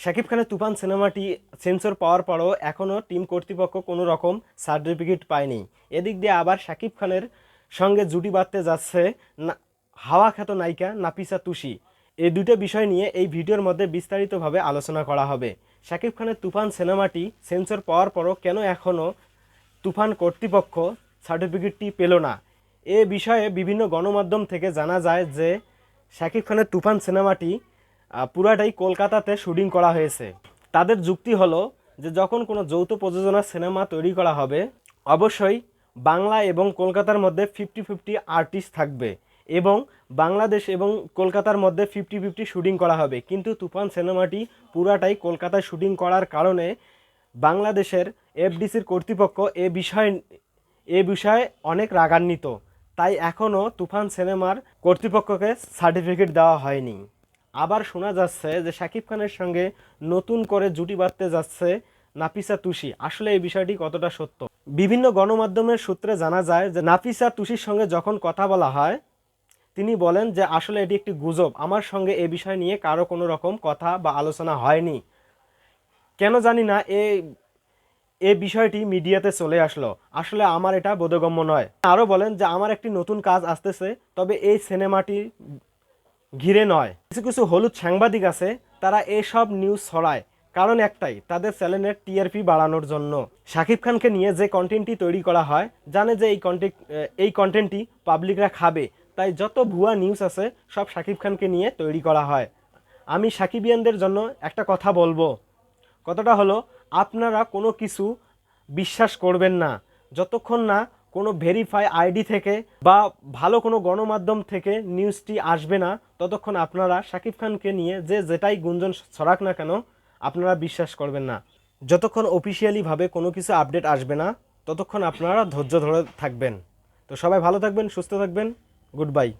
শাকিব খানের তুফান সিনেমাটি সেন্সর পাওয়ার পরও এখনও টিম কর্তৃপক্ষ কোনো রকম সার্টিফিকেট পায়নি। এদিক দিয়ে আবার শাকিব খানের সঙ্গে জুটি বাঁধতে যাচ্ছে হাওয়া খ্যাত নায়িকা নাপিসা তুষি। এই দুটো বিষয় নিয়ে এই ভিডিওর মধ্যে বিস্তারিতভাবে আলোচনা করা হবে। শাকিব খানের তুফান সিনেমাটি সেন্সর পাওয়ার পরও কেন এখনও তুফান কর্তৃপক্ষ সার্টিফিকেটটি পেল না? এ বিষয়ে বিভিন্ন গণমাধ্যম থেকে জানা যায় যে শাকিব খানের তুফান সিনেমাটি পুরাটাই কলকাতাতে শুটিং করা হয়েছে। তাদের যুক্তি হলো যে যখন কোনো যৌথ প্রযোজনা সিনেমা তৈরি করা হবে, অবশ্যই বাংলা এবং কলকাতার মধ্যে ফিফটি ফিফটি আর্টিস্ট থাকবে এবং বাংলাদেশ এবং কলকাতার মধ্যে ফিফটি ফিফটি শুটিং করা হবে। কিন্তু তুফান সিনেমাটি পুরাটাই কলকাতায় শুটিং করার কারণে বাংলাদেশের এফডিসির কর্তৃপক্ষ এ বিষয়, এ বিষয়ে অনেক রাগান্বিত। তাই এখনও তুফান সিনেমার কর্তৃপক্ষকে সার্টিফিকেট দেওয়া হয়নি। আবার শোনা যাচ্ছে যে শাকিব খানের সঙ্গে নতুন করে জুটি বাঁধতে যাচ্ছে নাফিসা তুষি। আসলে এই বিষয়টি কতটা সত্য? বিভিন্ন গণমাধ্যমের সূত্রে জানা যায় যে নাফিসা তুষির সঙ্গে যখন কথা বলা হয়, তিনি বলেন যে আসলে এটি একটি গুজব। আমার সঙ্গে এ বিষয় নিয়ে কারও কোনো রকম কথা বা আলোচনা হয়নি। কেন জানি না এই এ বিষয়টি মিডিয়াতে চলে আসলো। আসলে আমার এটা বোধগম্য নয়। আরও বলেন যে, আমার একটি নতুন কাজ আসতেছে, তবে এই সিনেমাটি ঘিরে নয়। কিছু কিছু হলুদ সাংবাদিক আছে, তারা এসব নিউজ ছড়ায়। কারণ একটাই, তাদের চ্যানেলের টিআরপি বাড়ানোর জন্য। শাকিব খানকে নিয়ে যে কন্টেন্টটি তৈরি করা হয়, জানে যে এই কন্টেন্ট এই কন্টেন্টটি পাবলিকরা খাবে। তাই যত ভুয়া নিউজ আছে, সব শাকিব খানকে নিয়ে তৈরি করা হয়। আমি সাকিবিয়ানদের জন্য একটা কথা বলব। কথাটা হলো, আপনারা কোনো কিছু বিশ্বাস করবেন না। যতক্ষণ না কোনো ভেরিফাই আইডি থেকে বা ভালো কোনো গণমাধ্যম থেকে নিউজটি আসবে না, ততক্ষণ আপনারা শাকিব খানকে নিয়ে যে যেটাই গুঞ্জন ছড়াক না কেন, আপনারা বিশ্বাস করবেন না। যতক্ষণ অফিসিয়ালিভাবে কোনো কিছু আপডেট আসবে না, ততক্ষণ আপনারা ধৈর্য ধরে থাকবেন। তো সবাই ভালো থাকবেন, সুস্থ থাকবেন গুড বাই